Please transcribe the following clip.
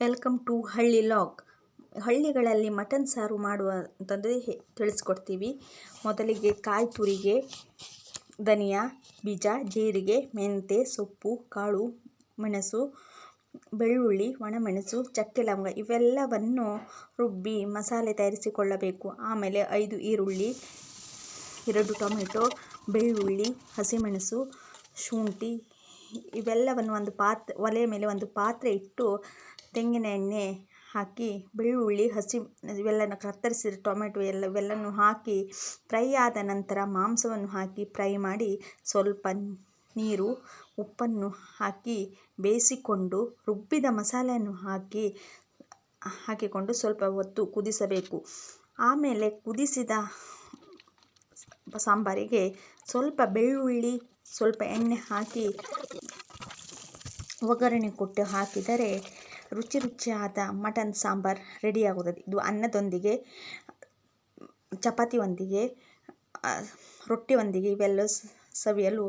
Welcome to Halli log. ಹಳ್ಳಿಗಳಲ್ಲಿ mutton ಸಾರು ಮಾಡುವ ಅಂತಂದರೆ ಹೆ- ತಿಳಿಸ್ಕೊಡ್ತೀವಿ. ಮೊದಲಿಗೆ ಕಾಯಿ ತುರಿಗೆ, ಧನಿಯಾ, ಬೀಜ, ಜೀರಿಗೆ, ಮೆಂತೆ, ಸೊಪ್ಪು, ಕಾಳು, ಮೆಣಸು, ಬೆಳ್ಳುಳ್ಳಿ, ಒಣಮೆಣಸು, ಚಕ್ಕೆ ಲವಂಗ ಇವೆಲ್ಲವನ್ನು ರುಬ್ಬಿ ಮಸಾಲೆ ತಯಾರಿಸಿಕೊಳ್ಳಬೇಕು. ಆಮೇಲೆ ಐದು ಈರುಳ್ಳಿ, ಎರಡು ಟೊಮೆಟೊ, ಬೆಳ್ಳುಳ್ಳಿ, ಹಸಿಮೆಣಸು, ಶುಂಠಿ ಇವೆಲ್ಲವನ್ನು ಒಂದು ಪಾತ್ ಒಲೆಯ ಮೇಲೆ ಒಂದು ಪಾತ್ರೆ ಇಟ್ಟು ತೆಂಗಿನ ಎಣ್ಣೆ ಹಾಕಿ, ಬೆಳ್ಳುಳ್ಳಿ, ಹಸಿ, ಇವೆಲ್ಲನ ಕತ್ತರಿಸಿದ ಟೊಮೆಟೊ ಎಲ್ಲ, ಇವೆಲ್ಲನೂ ಹಾಕಿ, ಫ್ರೈ ಆದ ನಂತರ ಮಾಂಸವನ್ನು ಹಾಕಿ, ಫ್ರೈ ಮಾಡಿ ಸ್ವಲ್ಪ ನೀರು, ಉಪ್ಪನ್ನು ಹಾಕಿ, ಬೇಯಿಸಿಕೊಂಡು ರುಬ್ಬಿದ ಮಸಾಲೆಯನ್ನು ಹಾಕಿ, ಹಾಕಿಕೊಂಡು ಸ್ವಲ್ಪ ಹೊತ್ತು ಕುದಿಸಬೇಕು. ಆಮೇಲೆ ಕುದಿಸಿದ ಸಾಂಬಾರಿಗೆ ಸ್ವಲ್ಪ ಬೆಳ್ಳುಳ್ಳಿ, ಸ್ವಲ್ಪ ಎಣ್ಣೆ ಹಾಕಿ ಒಗ್ಗರಣೆ ಕೊಟ್ಟು ಹಾಕಿದರೆ ರುಚಿ ರುಚಿಯಾದ ಮಟನ್ ಸಾಂಬಾರ್ ರೆಡಿಯಾಗುತ್ತದೆ. ಇದು ಅನ್ನದೊಂದಿಗೆ ಚಪಾತಿಯೊಂದಿಗೆ ರೊಟ್ಟಿಯೊಂದಿಗೆ ಇವೆಲ್ಲ ಸವಿಯಲು